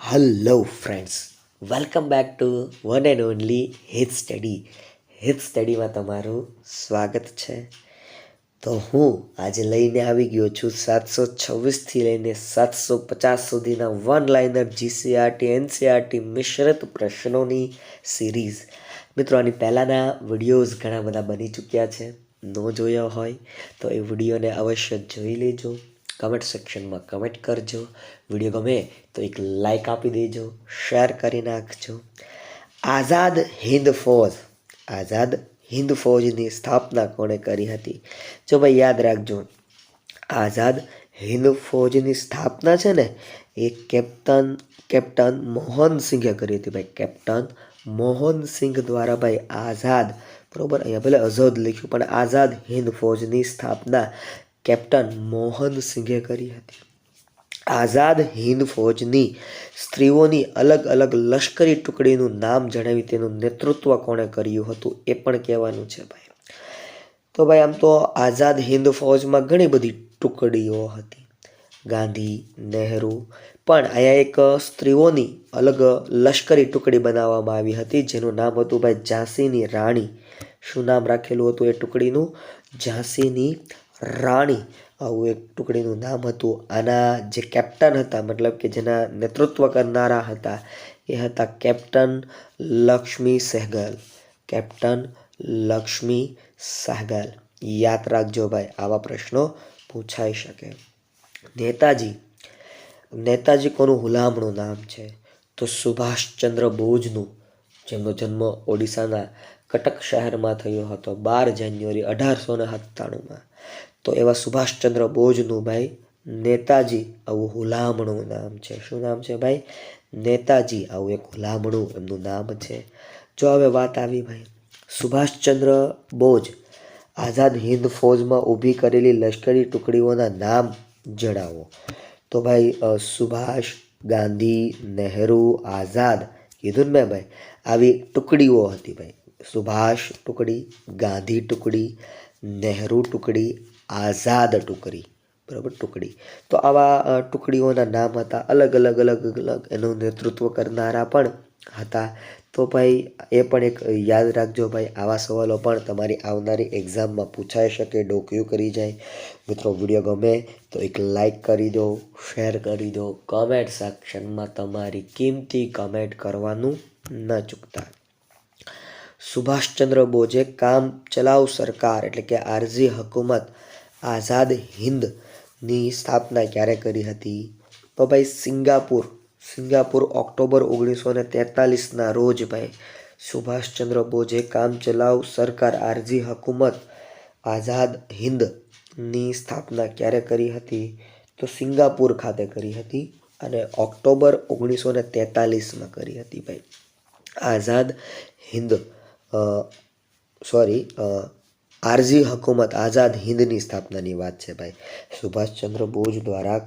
Hello friends welcome back to one and only Hit study Hit સ્ટડીમાં તમારું સ્વાગત છે. તો હું આજે લઈને આવી ગયો છું સાતસો છવ્વીસથી લઈને સાતસો પચાસ સુધીના વન લાઇનર જીસીઆરટી એનસીઆરટી મિશ્રિત પ્રશ્નોની સિરીઝ મિત્રો, આની પહેલાંના વિડીયોઝ ઘણા બધા બની ચૂક્યા છે. ન જોયા હોય તો એ વિડીયોને અવશ્ય જોઈ લેજો. કમેન્ટ સેક્શનમાં કમેન્ટ કરજો. વીડિયો ગમે તો એક લાઈક આપી દેજો. શેર કરી નાખજો. આઝાદ હિન્દ ફૌજ, આઝાદ હિન્દ ફૌજની સ્થાપના કોણે કરી હતી? જો ભાઈ યાદ રાખજો, આઝાદ હિન્દ ફૌજની સ્થાપના છે ને, એ કેપ્ટન કેપ્ટન મોહનસિંહે કરી હતી ભાઈ. કેપ્ટન મોહનસિંહ દ્વારા ભાઈ આઝાદ બરોબર? અહીંયા ભલે આઝાદ લખ્યું, પણ આઝાદ હિન્દ ફોજની સ્થાપના કેપ્ટન મોહન સિંઘે કરી હતી. આઝાદ હિન્દ ફોજની સ્ત્રીઓની અલગ અલગ લશ્કરી ટુકડીનું નામ જણાવી તેનું નેતૃત્વ કોણે કર્યું હતું એ પણ કહેવાનું છે ભાઈ. તો ભાઈ, આમ તો આઝાદ હિન્દ ફૌજમાં ઘણી બધી ટુકડીઓ હતી. ગાંધી, નહેરુ, પણ અહીંયા એક સ્ત્રીઓની અલગ લશ્કરી ટુકડી બનાવવામાં આવી હતી, જેનું નામ હતું ભાઈ ઝાંસીની રાણી શું નામ રાખેલું હતું એ ટુકડીનું? ઝાંસીની રાણી. આવું એક ટુકડીનું નામ હતું. આના જે કેપ્ટન હતા, મતલબ કે જેના નેતૃત્વ કરનારા હતા, એ હતા કેપ્ટન લક્ષ્મી સહેગલ. કેપ્ટન લક્ષ્મી સહેગલ. યાદ રાખજો ભાઈ, આવા પ્રશ્નો પૂછાઈ શકે. નેતાજી. નેતાજી કોનું હુલામણું નામ છે? તો સુભાષચંદ્ર બોઝનું, જેમનો જન્મ ઓડિશાના કટક શહેરમાં થયો હતો બાર જાન્યુઆરી અઢારસો ને સત્તાણુંમાં. તો એવા સુભાષચંદ્ર બોઝનું ભાઈ નેતાજી આવું હુલામણું નામ છે. શું નામ છે ભાઈ? નેતાજી આવું એક હુલામણું એમનું નામ છે. જો હવે વાત આવી ભાઈ, સુભાષચંદ્ર બોઝ આઝાદ હિન્દ ફૌજમાં ઊભી કરેલી લશ્કરી ટુકડીઓના નામ જણાવો. તો ભાઈ સુભાષ ગાંધી, નહેરુ, આઝાદ, કીધું ને મેં ભાઈ, આવી ટુકડીઓ હતી ભાઈ. સુભાષ ટુકડી, ગાંધી ટુકડી, નહેરુ ટુકડી, આઝાદ ટુકડી, બરાબર ટુકડી. તો આવા ટુકડીઓના નામ હતા, અલગ અલગ અલગ અલગ. એનું નેતૃત્વ કરનારા પણ હતા. તો ભાઈ, એ પણ એક યાદ રાખજો ભાઈ, આવા સવાલો પણ તમારી આવનારી એક્ઝામમાં પૂછાઈ શકે, ડોક્યુ કરી જાય. મિત્રો, વીડિયો ગમે તો એક લાઈક કરી દો, શેર કરી દો. કમેન્ટ સેક્શનમાં તમારી કિંમતી કમેન્ટ કરવાનું ન ચૂકતા. સુભાષચંદ્ર બોઝે કામ ચલાવ સરકાર, એટલે કે આરઝી હકુમત, આઝાદ હિન્દની સ્થાપના ક્યારે કરી હતી? તો ભાઈ સિંગાપુર સિંગાપુર ઓક્ટોબર ઓગણીસો ને તેતાલીસના રોજ ભાઈ સુભાષચંદ્ર બોઝે કામ ચલાવ સરકાર આરઝી હકુમત, આઝાદ હિન્દની સ્થાપના ક્યારે કરી હતી? તો સિંગાપુર ખાતે કરી હતી અને ઓક્ટોબર ઓગણીસો ને તેતાલીસમાં કરી હતી ભાઈ આઝાદ હિન્દ સોરી આરઝી હકુમત આઝાદ હિન્દની સ્થાપનાની વાત છે ભાઈ. સુભાષચંદ્ર બોઝ દ્વારા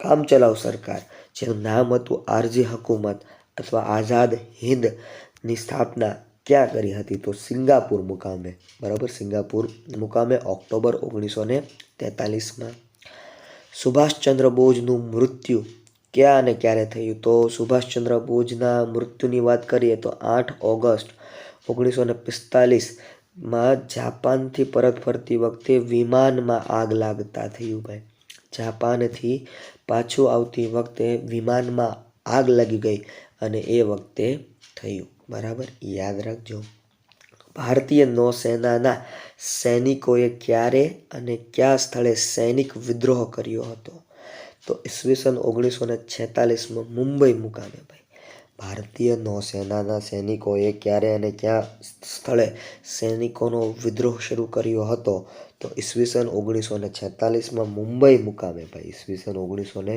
કામચલાઉ સરકાર, જેનું નામ હતું આરઝી હકુમત અથવા આઝાદ હિન્દની સ્થાપના ક્યાં કરી હતી તો સિંગાપુર મુકામે, બરાબર? સિંગાપુર મુકામે ઓક્ટોબર ઓગણીસો ને તેતાલીસમાં. સુભાષચંદ્ર બોઝનું મૃત્યુ ક્યાં અને ક્યારે થયું? તો સુભાષચંદ્ર બોઝના મૃત્યુની વાત કરીએ તો આઠ ઓગસ્ટ ઓગણીસો ને પિસ્તાલીસમાં જાપાનથી પરત ફરતી વખતે વિમાનમાં આગ લાગતા થયું ભાઈ. જાપાનથી પાછું આવતી વખતે વિમાનમાં આગ લાગી ગઈ અને એ વખતે થયું. બરાબર? યાદ રાખજો. ભારતીય નૌસેનાના સૈનિકોએ ક્યારે અને કયા સ્થળે સૈનિક વિદ્રોહ કર્યો હતો? તો ઈસવીસન ઓગણીસો ને છેતાલીસમાં મુંબઈ મુકામે ભાઈ. ભારતીય નૌસેનાના સૈનિકોએ ક્યારે અને ક્યાં સ્થળે સૈનિકોનો વિદ્રોહ શરૂ કર્યો હતો? તો ઈસવીસન ઓગણીસો ને છેતાલીસમાં મુંબઈ મુકામે ભાઈ, ઈસવીસન ઓગણીસો ને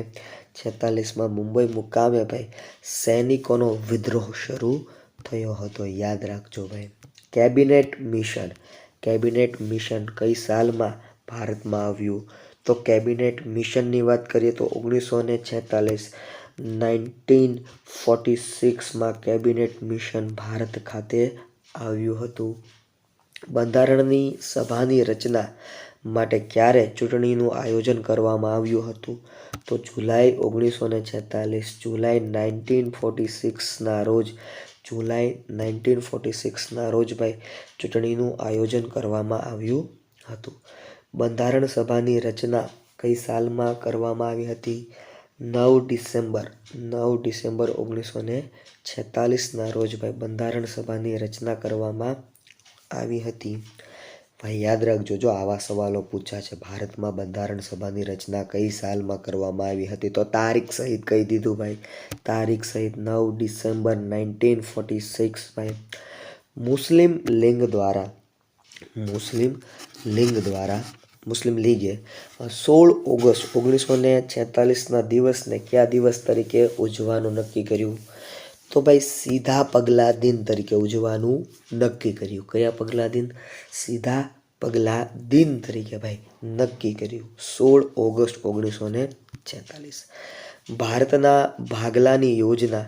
છેતાલીસમાં મુંબઈ મુકામે ભાઈ, સૈનિકોનો વિદ્રોહ શરૂ થયો હતો. યાદ રાખજો ભાઈ, કેબિનેટ મિશન કેબિનેટ મિશન કઈ સાલમાં ભારતમાં આવ્યું? તો કેબિનેટ મિશનની વાત કરીએ તો ઓગણીસો ને છેતાલીસ નાઇન્ટીન ફોર્ટી સિક્સમાં કેબિનેટ મિશન ભારત ખાતે આવ્યું હતું. બંધારણની સભાની રચના માટે ક્યારે ચૂંટણીનું આયોજન કરવામાં આવ્યું હતું? તો જુલાઈ ઓગણીસો ને છેતાલીસ, જુલાઈ નાઇન્ટીન ફોર્ટી સિક્સના રોજ, જુલાઈ નાઇન્ટીન ફોર્ટી સિક્સના રોજ ભાઈ ચૂંટણીનું આયોજન કરવામાં આવ્યું હતું. બંધારણ સભાની રચના કઈ સાલમાં કરવામાં આવી હતી? નવ ડિસેમ્બર નવ ડિસેમ્બર ઓગણીસો ને છેતાલીસના રોજ ભાઈ બંધારણ સભાની રચના કરવામાં આવી હતી. ભાઈ યાદ રાખજો, જો આવા સવાલો પૂછ્યા છે, ભારતમાં બંધારણ સભાની રચના કઈ સાલમાં કરવામાં આવી હતી, તો તારીખ સહિત કહી દીધું ભાઈ. તારીખ સહિત નવ ડિસેમ્બર નાઇન્ટીન ફોર્ટી સિક્સ ભાઈ. મુસ્લિમ લિંગ દ્વારા, મુસ્લિમ લિંગ દ્વારા મુસ્લિમ લીગે. સોળ ઓગસ્ટ ઓગણીસો ને છેતાલીસના દિવસને કયા દિવસ તરીકે ઉજવવાનું નક્કી કર્યું? તો ભાઈ સીધા પગલા દિન તરીકે ઉજવવાનું નક્કી કર્યું. કયા પગલા દિન? સીધા પગલા દિન તરીકે ભાઈ નક્કી કર્યું. સોળ ઓગસ્ટ ઓગણીસો ને છેતાલીસ. ભારતના ભાગલાની યોજના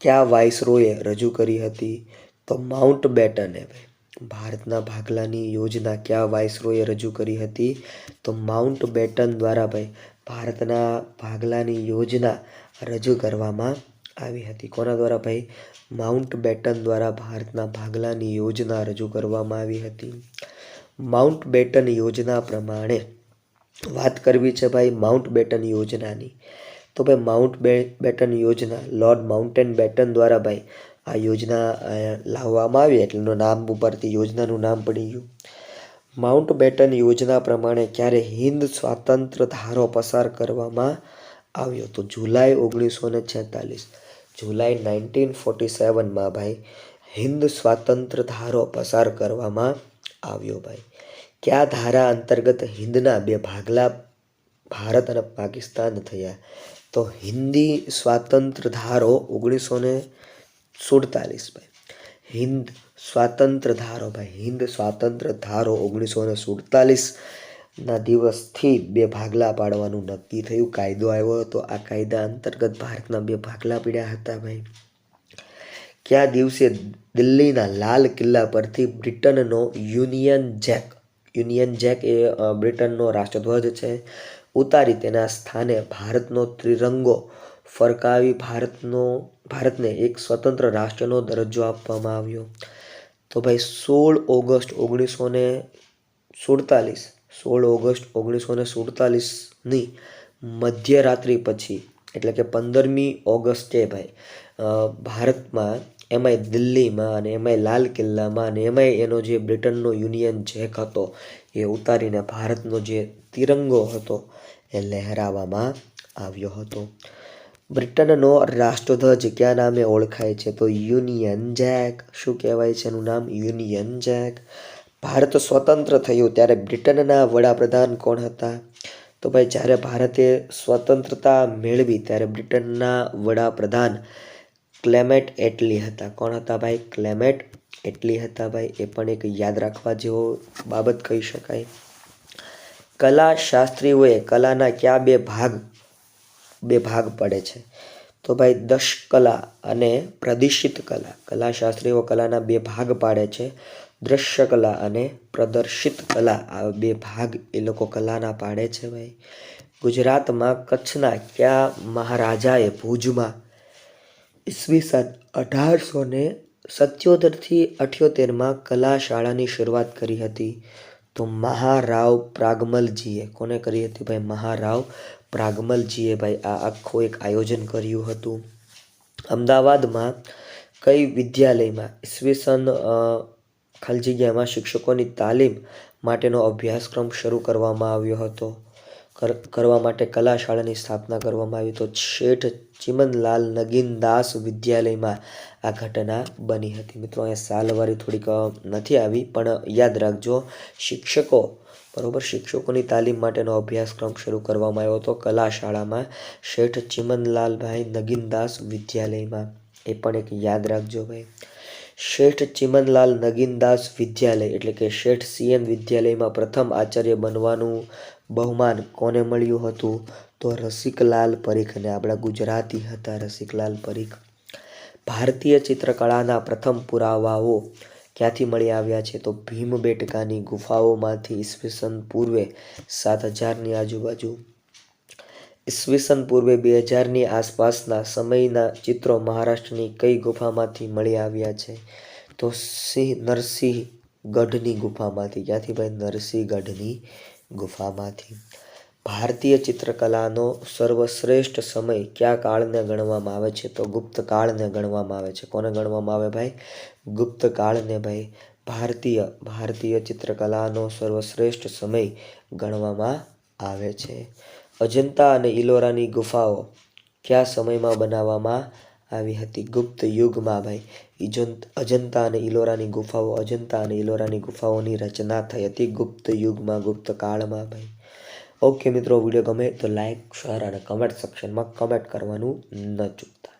કયા વાઇસરોએ રજૂ કરી હતી? તો માઉન્ટ બેટને ભાઈ. ભારતના ભાગલાની યોજના કયા વાઇસરોએ રજૂ કરી હતી? તો માઉન્ટ બેટન દ્વારા ભાઈ, ભારતના ભાગલાની યોજના રજૂ કરવામાં આવી હતી. કોના દ્વારા ભાઈ? માઉન્ટ બેટન દ્વારા ભારતના ભાગલાની યોજના રજૂ કરવામાં આવી હતી. માઉન્ટ બેટન યોજના પ્રમાણે વાત કરવી છે ભાઈ માઉન્ટ બેટન યોજનાની. તો ભાઈ માઉન્ટ બે બેટન યોજના, લોર્ડ માઉન્ટેન બેટન દ્વારા ભાઈ આ યોજના લાવવામાં આવી એટલેનું નામ ઉપરથી યોજનાનું નામ પડી ગયું. માઉન્ટ બેટન યોજના પ્રમાણે ક્યારે હિન્દ સ્વાતંત્ર ધારો પસાર કરવામાં આવ્યો તો જુલાઈ ઓગણીસો ને છેતાલીસ. જુલાઈ નાઇન્ટીન ફોર્ટી સેવનમાં ભાઈ, હિન્દ સ્વાતંત્ર ધારો પસાર કરવામાં આવ્યો ભાઈ. કયા ધારા અંતર્ગત હિન્દના બે ભાગલા ભારત અને પાકિસ્તાન થયા? તો હિન્દી સ્વાતંત્ર ધારો ઓગણીસો ને સુડતાલીસ હિન્દ સ્વાતંત્ર ધારો ભાઈ. હિન્દ સ્વાતંત્ર ધારો ઓગણીસો ને સુડતાલીસના દિવસથી બે ભાગલા પાડવાનું નક્કી થયું. કાયદો આવ્યો હતો. આ કાયદા અંતર્ગત ભારતના બે ભાગલા પીડ્યા હતા ભાઈ. કયા દિવસે દિલ્હીના લાલ કિલ્લા પરથી બ્રિટનનો યુનિયન જેક યુનિયન જેક એ બ્રિટનનો રાષ્ટ્રધ્વજ છે, ઉતારી તેના સ્થાને ભારતનો ત્રિરંગો ફરકાવી ભારતનો, ભારતને એક સ્વતંત્ર રાષ્ટ્રનો દરજ્જો આપવામાં આવ્યો. તો ભાઈ, સોળ ઓગસ્ટ ઓગણીસો ને સુડતાલીસ, સોળ ઓગસ્ટ ઓગણીસો ને સુડતાલીસની મધ્યરાત્રિ પછી, એટલે કે પંદરમી ઓગસ્ટે ભાઈ ભારતમાં, એમાંય દિલ્હીમાં અને એમાંય લાલ કિલ્લામાં અને એમાંય એનો જે બ્રિટનનો યુનિયન જેક હતો, એ ઉતારીને ભારતનો જે તિરંગો હતો, એ લહેરાવવામાં આવ્યો હતો. બ્રિટનનો રાષ્ટ્રધ્વજ કયા નામે ઓળખાય છે. તો યુનિયન જેક, શું કહેવાય છે એનું નામ? Union Jack. ભારત સ્વતંત્ર થયું ત્યારે બ્રિટનના વડાપ્રધાન કોણ હતા? તો ભાઈ, જ્યારે ભારતે સ્વતંત્રતા મેળવી ત્યારે બ્રિટનના વડાપ્રધાન ક્લેમેટ એટલી હતા. કોણ હતા ભાઈ? ક્લેમેટ એટલી હતા ભાઈ. એ પણ એક યાદ રાખવા જેવો બાબત કહી શકાય. કલા શાસ્ત્રીઓએ કલાના કયા બે ભાગ બે ભાગ પડે છે. તો ભાઈ દશ કલા અને પ્રદર્શિત કલા કલાશાસ્ત્રીઓ કલાના બે ભાગ પાડે છે. દ્રશ્ય કલા અને પ્રદર્શિત કલા, આ બે ભાગ એ લોકો કલાના પાડે છે ભાઈ. ગુજરાતમાં કચ્છના કયા મહારાજાએ ભુજમાં ઈસવીસન અઢારસો ને સત્યોતેરથી અઠ્યોતેરમાં કલા શાળાની શરૂઆત કરી હતી. તો મહારાવ પ્રાગમલજીએ, કોને કરી હતી ભાઈ? મહારાવ પ્રાગમલજીએ ભાઈ આ આખું એક આયોજન કર્યું હતું. અમદાવાદમાં કઈ વિદ્યાલયમાં? ઈસવીસન ખાલી જગ્યામાં શિક્ષકોની તાલીમ માટેનો અભ્યાસક્રમ શરૂ કરવામાં આવ્યો હતો. કરવા માટે કલા શાળાની સ્થાપના કરવામાં આવી તો શેઠ ચિમનલાલ નગીનદાસ વિદ્યાલયમાં આ ઘટના બની હતી. મિત્રો, અહીંયા સાલવારી થોડીક નથી આવી, પણ યાદ રાખજો, શિક્ષકો, બરોબર, શિક્ષકોની તાલીમ માટેનો અભ્યાસક્રમ શરૂ કરવામાં આવ્યો હતો કલા શાળામાં શેઠ ચિમનલાલભાઈ નગીનદાસ વિદ્યાલયમાં. એ પણ એક યાદ રાખજો ભાઈ. શેઠ ચિમનલાલ નગીનદાસ વિદ્યાલય, એટલે કે શેઠ સીએમ વિદ્યાલયમાં પ્રથમ આચાર્ય બનવાનું બહુમાન કોને મળ્યું હતું? તો રસિકલાલ પરીખને આપણા ગુજરાતી હતા રસિકલાલ પરીખ. ભારતીય ચિત્રકળાના પ્રથમ પુરાવાઓ ક્યાંથી મળી આવ્યા છે? તો ભીમબેટકાની ગુફાઓમાંથી ઈસવીસન પૂર્વે સાત હજારની આજુબાજુ ઈસવીસન પૂર્વે બે હજારની આસપાસના સમયના ચિત્રો મહારાષ્ટ્રની કઈ ગુફામાંથી મળી આવ્યા છે? તો સિંહ નરસિંહ ગઢની ગુફામાંથી. ક્યાંથી ભાઈ? નરસિંહગઢની ગુફામાંથી. ભારતીય ચિત્રકલાનો સર્વશ્રેષ્ઠ સમય કયા કાળને ગણવામાં આવે છે? તો ગુપ્ત કાળને ગણવામાં આવે છે. કોને ગણવામાં આવે ભાઈ? ગુપ્ત કાળને ભાઈ. ભારતીય ભારતીય ચિત્રકલાનો સર્વશ્રેષ્ઠ સમય ગણવામાં આવે છે. અજંતા અને ઇલોરાની ગુફાઓ કયા સમયમાં બનાવવામાં આવી હતી? ગુપ્ત યુગમાં ભાઈ અજંતા અને ઇલોરાની ગુફાઓ, અજંતા અને ઇલોરાની ગુફાઓની રચના થઈ હતી ગુપ્ત યુગમાં, ગુપ્ત કાળમાં ભાઈ. ઓકે મિત્રો, વીડિયો ગમે તો લાઇક શેર અને કમેન્ટ સેક્શનમાં કમેન્ટ કરવાનું ન ચૂકતા.